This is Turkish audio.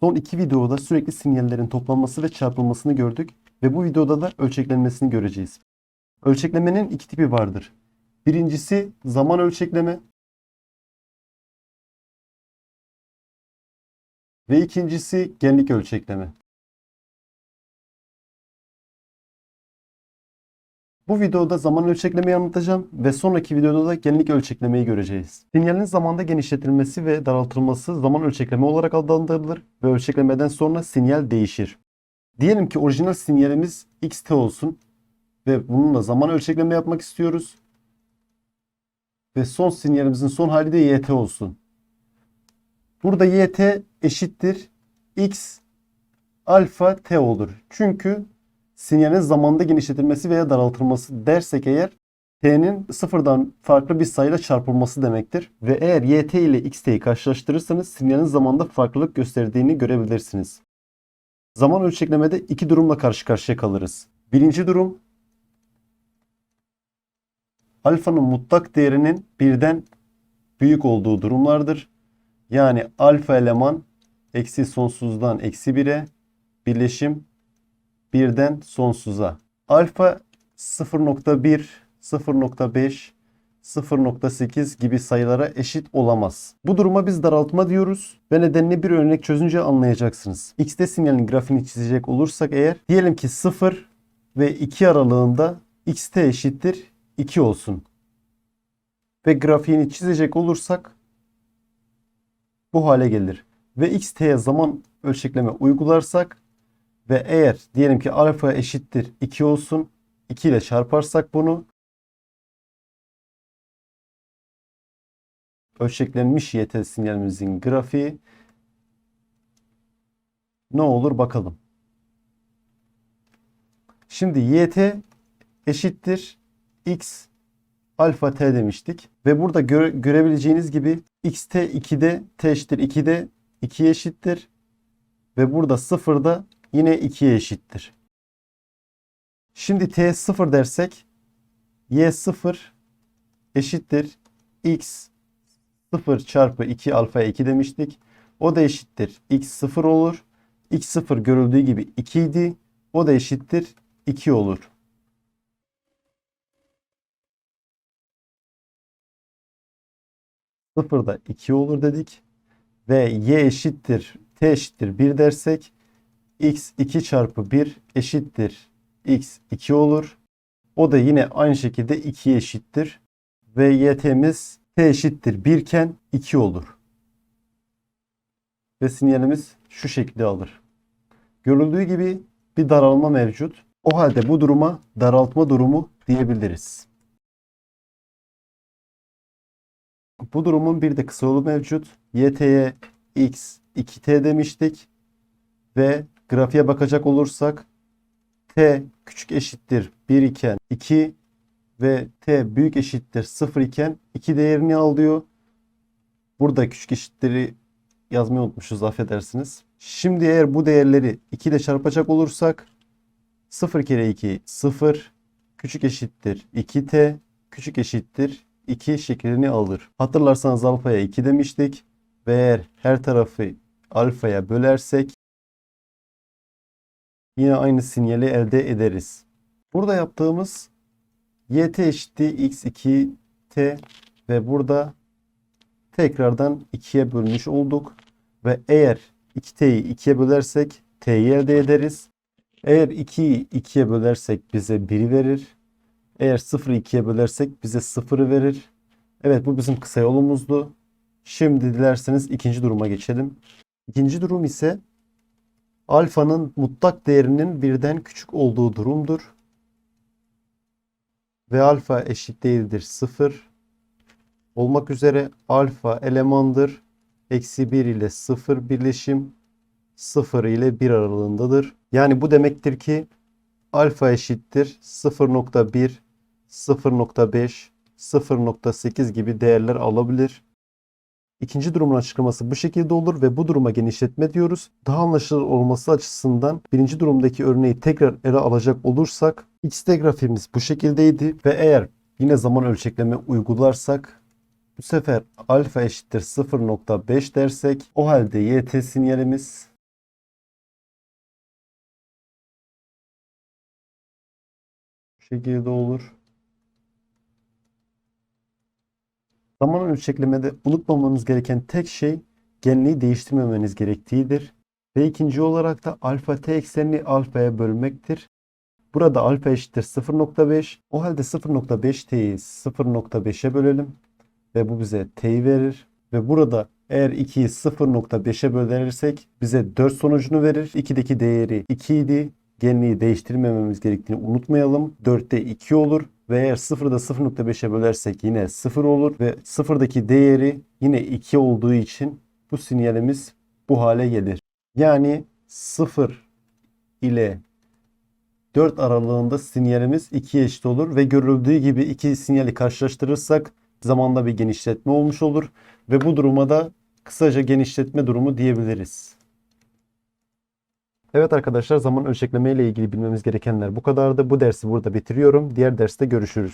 Son iki videoda sürekli sinyallerin toplanması ve çarpılmasını gördük ve bu videoda da ölçeklenmesini göreceğiz. Ölçeklemenin iki tipi vardır. Birincisi zaman ölçekleme ve ikincisi genlik ölçekleme. Bu videoda zaman ölçeklemeyi anlatacağım ve sonraki videoda da genlik ölçeklemeyi göreceğiz. Sinyalin zamanda genişletilmesi ve daraltılması zaman ölçekleme olarak adlandırılır ve ölçeklemeden sonra sinyal değişir. Diyelim ki orijinal sinyalimiz xt olsun ve bununla zaman ölçekleme yapmak istiyoruz. Ve son sinyalimizin son hali de yt olsun. Burada yt eşittir x alfa t olur. Çünkü sinyalin zamanda genişletilmesi veya daraltılması dersek eğer t'nin sıfırdan farklı bir sayıyla çarpılması demektir. Ve eğer yt ile xt'yi karşılaştırırsanız sinyalin zamanda farklılık gösterdiğini görebilirsiniz. Zaman ölçeklemede iki durumla karşı karşıya kalırız. Birinci durum alfanın mutlak değerinin birden büyük olduğu durumlardır. Yani alfa eleman eksi sonsuzdan eksi 1'e birleşim birden sonsuza. Alfa 0.1, 0.5, 0.8 gibi sayılara eşit olamaz. Bu duruma biz daraltma diyoruz ve nedenini bir örnek çözünce anlayacaksınız. X'te sinyalin grafiğini çizecek olursak eğer diyelim ki 0 ve 2 aralığında xt eşittir 2 olsun. Ve grafiğini çizecek olursak bu hale gelir. Ve xt'ye zaman ölçekleme uygularsak ve eğer diyelim ki alfa eşittir 2 olsun. 2 ile çarparsak bunu ölçeklenmiş YT sinyalimizin grafiği ne olur bakalım. Şimdi YT eşittir x alfa t demiştik. Ve burada göre, görebileceğiniz gibi xt 2'de t eşittir 2'de 2'ye eşittir. Ve burada 0'da yine 2'ye eşittir. Şimdi t 0 dersek y 0 eşittir x 0 çarpı 2 alfa 2 demiştik. O da eşittir x 0 olur. x 0 görüldüğü gibi 2 idi. O da eşittir 2 olur. Sıfırda 2 olur dedik. Ve y eşittir t eşittir 1 dersek x 2 çarpı 1 eşittir x 2 olur. O da yine aynı şekilde 2'ye eşittir. Ve yt'miz t eşittir 1 iken 2 olur. Ve sinyalimiz şu şekilde alır. Görüldüğü gibi bir daralma mevcut. O halde bu duruma daraltma durumu diyebiliriz. Bu durumun bir de kısa yolu mevcut. yt'ye x 2t demiştik. Ve grafiğe bakacak olursak t küçük eşittir 1 iken 2 ve t büyük eşittir 0 iken 2 değerini alıyor. Burada küçük eşitleri yazmayı unutmuşuz affedersiniz. Şimdi eğer bu değerleri 2 ile çarpacak olursak 0 kere 2 0 küçük eşittir 2t küçük eşittir 2 şeklini alır. Hatırlarsanız alfaya 2 demiştik ve eğer her tarafı alfaya bölersek yine aynı sinyali elde ederiz. Burada yaptığımız yt eşittir x2t ve burada tekrardan 2'ye bölmüş olduk. Ve eğer 2t'yi 2'ye bölersek t'yi elde ederiz. Eğer 2'yi 2'ye bölersek bize 1'i verir. Eğer 0'ı 2'ye bölersek bize 0'ı verir. Evet bu bizim kısa yolumuzdu. Şimdi dilerseniz ikinci duruma geçelim. İkinci durum ise alfanın mutlak değerinin birden küçük olduğu durumdur. Ve alfa eşit değildir 0 olmak üzere alfa elemandır. Eksi 1 ile 0 birleşim 0 ile 1 aralığındadır. Yani bu demektir ki alfa eşittir 0.1, 0.5, 0.8 gibi değerler alabilir. İkinci durumun açıklaması bu şekilde olur ve bu duruma genişletme diyoruz. Daha anlaşılır olması açısından birinci durumdaki örneği tekrar ele alacak olursak x'te grafimiz bu şekildeydi ve eğer yine zaman ölçekleme uygularsak bu sefer alfa eşittir 0.5 dersek o halde yt sinyalimiz bu şekilde olur. Zaman ölçeklemede unutmamanız gereken tek şey genliği değiştirmemeniz gerektiğidir. Ve ikinci olarak da alfa t eksenini alfaya bölmektir. Burada alfa eşittir 0.5. O halde 0.5 t'yi 0.5'e bölelim. Ve bu bize t'yi verir. Ve burada eğer 2'yi 0.5'e bölerirsek bize 4 sonucunu verir. 2'deki değeri 2 idi. Genliği değiştirmememiz gerektiğini unutmayalım. 4'te 2 olur. Ve eğer 0'da 0.5'e bölersek yine 0 olur. Ve 0'daki değeri yine 2 olduğu için bu sinyalimiz bu hale gelir. Yani 0 ile 4 aralığında sinyalimiz 2'ye eşit olur ve görüldüğü gibi iki sinyali karşılaştırırsak zamanda bir genişletme olmuş olur ve bu duruma da kısaca genişletme durumu diyebiliriz. Evet arkadaşlar zaman ölçekleme ile ilgili bilmemiz gerekenler bu kadardı. Bu dersi burada bitiriyorum. Diğer derste görüşürüz.